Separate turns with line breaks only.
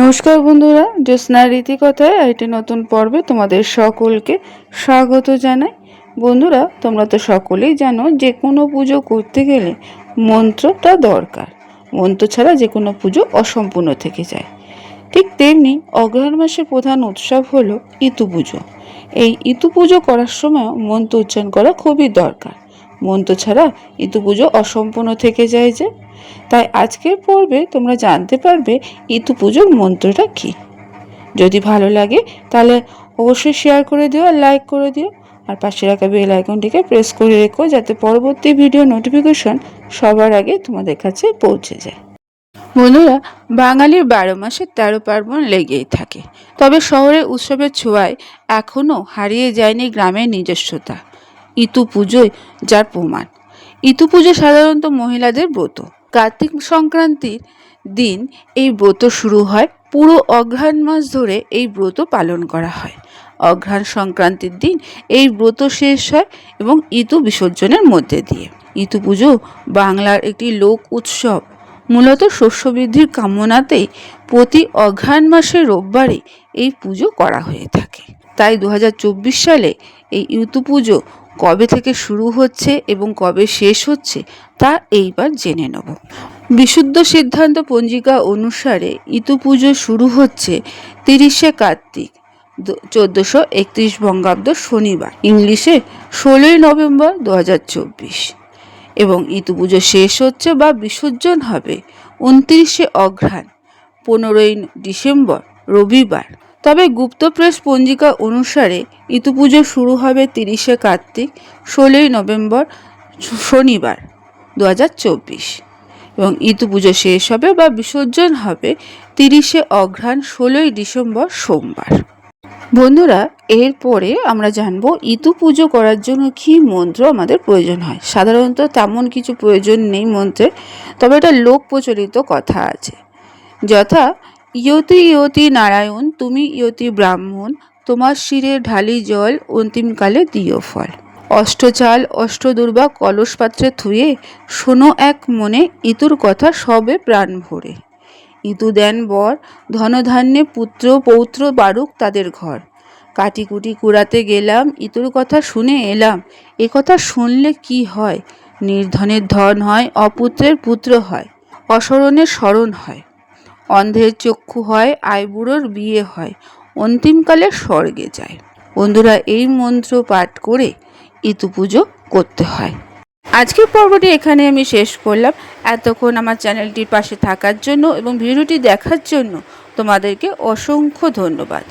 নমস্কার বন্ধুরা, জ্যোৎস্নার রীতিকথায় একটি নতুন পর্বে তোমাদের সকলকে স্বাগত জানাই। বন্ধুরা, তোমরা তো সকলেই জানো যে কোনো পুজো করতে গেলে মন্ত্রটা দরকার। মন্ত্র ছাড়া যে কোনো পুজো অসম্পূর্ণ থেকে যায়। ঠিক তেমনি অগ্রহায়ণ মাসের প্রধান উৎসব হলো ইতু পুজো। এই ইতু পুজো করার সময় মন্ত্র উচ্চারণ করা খুবই দরকার। মন্ত্র ছাড়া ইতু পুজো অসম্পূর্ণ থেকে যায় যে। তাই আজকের পর্বে তোমরা জানতে পারবে ইতু পুজোর মন্ত্রটা কী। যদি ভালো লাগে, তাহলে অবশ্যই শেয়ার করে দিও আর লাইক করে দিও। আর পাশে রাখা বেল আইকনটিকে প্রেস করে রেখো যাতে পরবর্তী ভিডিও নোটিফিকেশন সবার আগে তোমাদের কাছে পৌঁছে যায়। বন্ধুরা, বাঙালির বারো মাসে তেরো পার্বণ লেগেই থাকে। তবে শহরে উৎসবের ছোঁয়ায় এখনও হারিয়ে যায়নি গ্রামের নিজস্বতা। ইতু পুজোয় যার প্রমাণ। ইতু পুজো সাধারণত মহিলাদের ব্রত। কার্তিক সংক্রান্তির দিন এই ব্রত শুরু হয়। পুরো অঘ্রাণ মাস ধরে এই ব্রত পালন করা হয়। অঘ্রাণ সংক্রান্তির দিন এই ব্রত শেষ হয় এবং ইতু বিসর্জনের মধ্যে দিয়ে। ইতু পুজো বাংলার একটি লোক উৎসব। মূলত শস্য বৃদ্ধির কামনাতেই প্রতি অঘ্রাণ মাসের রোববারে এই পুজো করা হয়ে থাকে। তাই দু হাজার চব্বিশ সালে এই ইতু পুজো কবে থেকে শুরু হচ্ছে এবং কবে শেষ হচ্ছে, তা এইবার জেনে নেব। বিশুদ্ধ সিদ্ধান্ত পঞ্জিকা অনুসারে ইতু পুজো শুরু হচ্ছে তিরিশে কার্তিক চোদ্দোশো একত্রিশ বঙ্গাব্দ শনিবার, ইংলিশে ষোলোই নভেম্বর দু হাজার চব্বিশ। এবং ইতু পুজো শেষ হচ্ছে বা বিসর্জন হবে উনত্রিশে অঘ্রাণ, পনেরোই ডিসেম্বর রবিবার। তবে গুপ্ত প্রেস পঞ্জিকা অনুসারে ইতু পুজো শুরু হবে তিরিশে কার্তিক, ষোলোই নভেম্বর, শনিবার দু হাজার চব্বিশ। এবং ইতু পুজো শেষ হবে বা বিসর্জন হবে তিরিশে অঘ্রাণ, ষোলোই ডিসেম্বর, সোমবার। বন্ধুরা, এরপরে আমরা জানব ইতু পুজো করার জন্য কী মন্ত্র আমাদের প্রয়োজন হয়। সাধারণত তেমন কিছু প্রয়োজন নেই মন্ত্রে তবে এটা লোক প্রচলিত কথা আছে। যথা ইয়তি ইয়তি নারায়ণ, তুমি ইয়তি ব্রাহ্মণ, তোমার শিরে ঢালি জল অন্তিমকালে দিও ফল। অষ্টচাল অষ্টদুর্বা কলস পাত্রে থুয়ে শোনো এক মনে ইতুর কথা সবে প্রাণ ভরে। ইতু দেন বর, ধনধান্যে পুত্র পৌত্র বারুক তাদের ঘর। কাটিকুটি কুড়াতে গেলাম, ইতুর কথা শুনে এলাম, এ কথা শুনলে কি হয়? নির্ধনের ধন হয়, অপুত্রের পুত্র হয়, অসরণের স্মরণ হয়। অন্ধের চক্ষু হয়, আইবুড়োর বিয়ে হয়, অন্তিমকালে স্বর্গে যায়। বন্ধুরা, এই মন্ত্র পাঠ করে ইতু পুজো করতে হয়। আজকের পর্বটি এখানে আমি শেষ করলাম। এতক্ষণ আমার চ্যানেলটির পাশে থাকার জন্য এবং ভিডিওটি দেখার জন্য তোমাদেরকে অসংখ্য ধন্যবাদ।